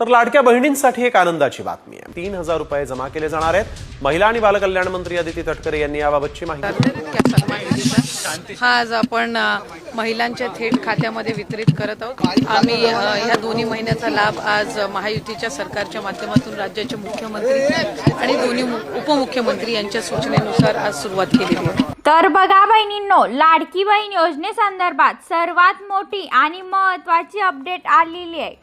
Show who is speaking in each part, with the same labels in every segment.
Speaker 1: तर लाडक्या बहिणींसाठी एक आनंदाची बातमी आहे. तीन हजार रुपये जमा केले जाणार आहेत. महिला आणि बालकल्याण मंत्री अदिती तटकरे यांनी याबाबतची माहिती
Speaker 2: हा आज आपण महिलांच्या थेट खात्यामध्ये वितरित करत आहोत. आम्ही ह्या दोन्ही महिन्याचा लाभ आज महायुतीच्या सरकारच्या माध्यमातून राज्याचे मुख्यमंत्री आणि दोन्ही उपमुख्यमंत्री यांच्या सूचनेनुसार आज सुरुवात केलेली आहे.
Speaker 3: तर बघा बहिणींनो लाडकी बहीण योजनेसंदर्भात सर्वात मोठी आणि महत्वाची अपडेट आलेली आहे.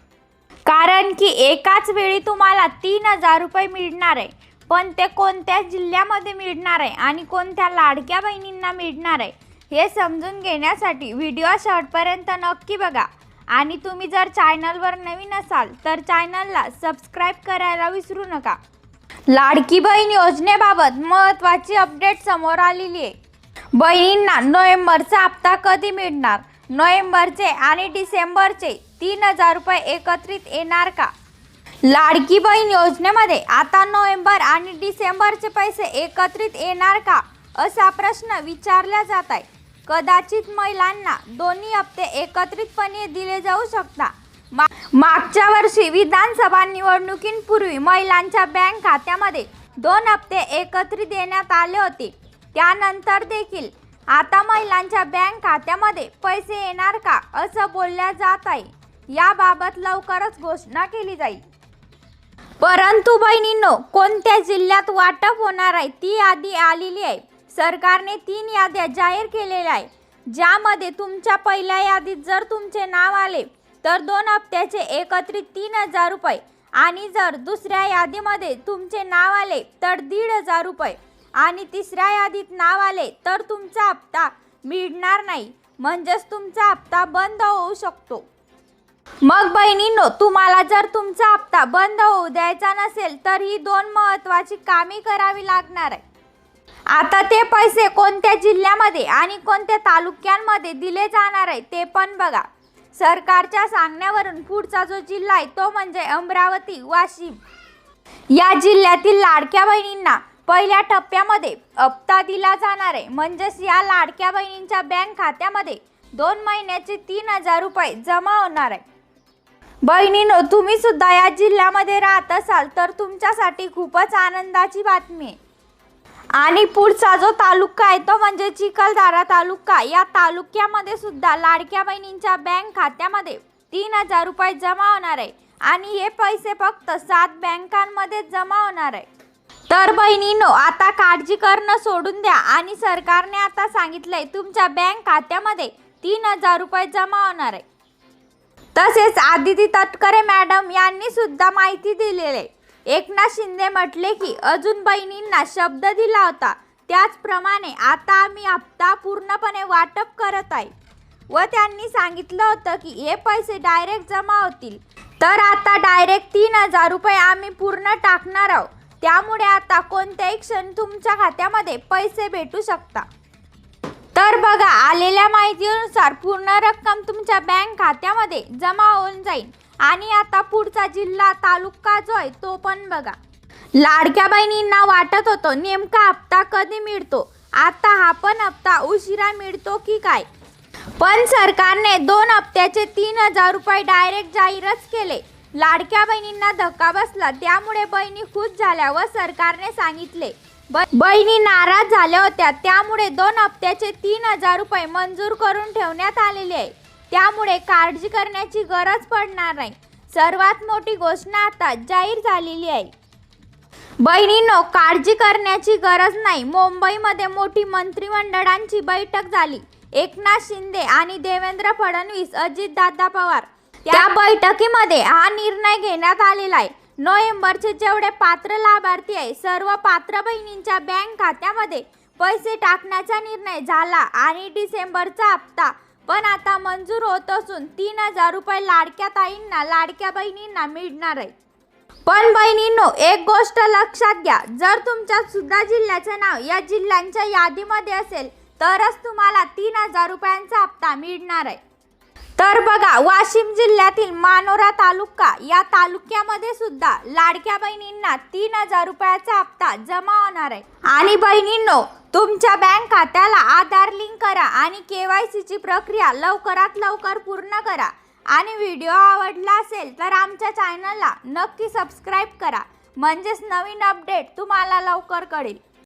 Speaker 3: कारण की एकाच वेळी तुम्हाला तीन हजार रुपये मिळणार आहे. पण ते कोणत्या जिल्ह्यामध्ये मिळणार आहे आणि कोणत्या लाडक्या बहिणींना मिळणार आहे हे समजून घेण्यासाठी व्हिडिओ शॉर्टपर्यंत नक्की बघा. आणि तुम्ही जर चॅनलवर नवीन असाल तर चॅनलला सबस्क्राईब करायला विसरू नका. लाडकी बहीण योजनेबाबत महत्त्वाची अपडेट समोर आलेली आहे. बहिणींना नोव्हेंबरचा हप्ता कधी मिळणार? नोव्हेंबरचे आणि डिसेंबरचे तीन हजार रुपये एकत्रित येणार का? लाडकी बहीण योजनेमध्ये आता नोव्हेंबर आणि डिसेंबरचे पैसे एकत्रित येणार का? असा प्रश्न विचारला जात आहे. कदाचित महिलांना दोन्ही हप्ते एकत्रितपणे दिले जाऊ शकता. मा- मागच्या वर्षी विधानसभा निवडणुकींपूर्वी महिलांच्या बँक खात्यामध्ये दोन हप्ते एकत्रित देण्यात आले होते. त्यानंतर देखील आता महिलांच्या बँक खात्यामध्ये पैसे येणार का असं बोलल्या जात आहे याबाबत लवकरच घोषणा केली जाईल. परंतु बहिणींनो कोणत्या जिल्ह्यात वाटप होणार आहे ती यादी आलेली आहे. सरकारने तीन याद्या जाहीर केलेल्या आहे ज्यामध्ये तुमच्या पहिल्या यादीत जर तुमचे नाव आले तर दोन हप्त्याचे एकत्रित तीन हजार रुपये. आणि जर दुसऱ्या यादीमध्ये तुमचे नाव आले तर दीड हजार रुपये. आणि तिसऱ्या यादीत नाव आले तर तुमचा हप्ता मिळणार नाही. म्हणजेच तुमचा हप्ता बंद होऊ शकतो. मग बहिणींनो तुम्हाला जर तुमचा हप्ता बंद होऊ द्यायचा नसेल तर ही दोन महत्वाची कामे करावी लागणार आहे. आता ते पैसे कोणत्या जिल्ह्यामध्ये आणि कोणत्या तालुक्यांमध्ये दिले जाणार आहे ते पण बघा. सरकारच्या सांगण्यावरून पुढचा जो जिल्हा आहे तो म्हणजे अमरावती वाशिम. या जिल्ह्यातील लाडक्या बहिणींना पहिल्या टप्प्यामध्ये हप्ता दिला जाणार आहे. म्हणजेच या लाडक्या बहिणींच्या बँक खात्यामध्ये दोन महिन्याचे तीन हजार रुपये जमा होणार आहे. बहिणीनो तुम्ही सुद्धा या जिल्ह्यामध्ये राहत असाल तर तुमच्यासाठी खूपच आनंदाची बातमी आहे. आणि पुढचा जो तालुका आहे तो म्हणजे चिखलदरा तालुका. या तालुक्यामध्ये सुद्धा लाडक्या बहिणींच्या बँक खात्यामध्ये तीन हजार रुपये जमा होणार आहे. आणि हे पैसे फक्त सात बँकांमध्ये जमा होणार आहे. तर बहिणीनो आता काळजी करणं सोडून द्या. आणि सरकारने आता सांगितलंय तुमच्या बँक खात्यामध्ये तीन हजार रुपये जमा होणार आहे. तसेच आदिती तटकरे मॅडम यांनी सुद्धा माहिती दिलेली आहे. एकनाथ शिंदे म्हटले की अजून बहिणींना शब्द दिला होता. त्याचप्रमाणे आता आम्ही हप्ता पूर्णपणे वाटप करत आहे. व त्यांनी सांगितलं होतं की हे पैसे डायरेक्ट जमा होतील. तर आता डायरेक्ट तीन हजार रुपये आम्ही पूर्ण टाकणार आहोत. त्यामुळे आता कोणत्याही क्षण तुमच्या खात्यामध्ये पैसे भेटू शकता. तर बघा आलेल्या माहितीनुसार पूर्ण रक्कम तुमच्या बँक खात्यामध्ये जमा होऊन जाईल. आणि आता पुढचा जिल्हा तालुका जो आहे तो पण बघा. लाडक्या बहिणींना वाटत होतो नेमका हप्ता कधी मिळतो? आता हा पण हप्ता उशिरा मिळतो की काय? पण सरकारने दोन हप्त्याचे तीन हजार रुपये डायरेक्ट जाहीरच केले. लाडक्या बहिणींना धक्का बसला. त्यामुळे बहिणी खुश झाल्या व सरकारने सांगितले. ब- बहिणी नाराज झाल्या होत्या. त्यामुळे दोन हप्त्याचे तीन हजार रुपये मंजूर करून ठेवण्यात आलेले आहे. त्यामुळे काळजी करण्याची गरज पडणार नाही. सर्वात मोठी घोषणा आता जाहीर झालेली आहे. बहिणींनो काळजी करण्याची गरज नाही. मुंबईमध्ये मोठी मंत्रिमंडळांची बैठक झाली. एकनाथ शिंदे आणि देवेंद्र फडणवीस अजितदादा पवार त्या बैठकीमध्ये हा निर्णय घेण्यात आलेला आहे. नोव्हेंबरचे जेवढे पात्र लाभार्थी आहे सर्व पात्र बहिणींच्या बँक खात्यामध्ये पैसे टाकण्याचा निर्णय झाला आणि डिसेंबरचा हप्ता. पण आता मंजूर होत असून तीन हजार रुपये लाडक्या ताईंना लाडक्या बहिणींना मिळणार आहे. पण बहिणींनो एक गोष्ट लक्षात घ्या. जर तुमच्या सुद्धा जिल्ह्याचं नाव या जिल्ह्यांच्या यादीमध्ये असेल तरच तुम्हाला तीन हजार रुपयांचा हप्ता मिळणार आहे. तर बघा वाशिम जिल्ह्यातील मानोरा तालुका या तालुक्यामध्ये सुद्धा लाडक्या बहिणींना तीन हजार रुपयाचा हप्ता जमा होणार आहे. आणि बहिणींनो तुमच्या बँक खात्याला आधार लिंक करा आणि के वाय सीची प्रक्रिया लवकरात लवकर पूर्ण करा. आणि व्हिडिओ आवडला असेल तर आमच्या चॅनलला नक्की सबस्क्राईब करा. म्हणजेच नवीन अपडेट तुम्हाला लवकर कळेल.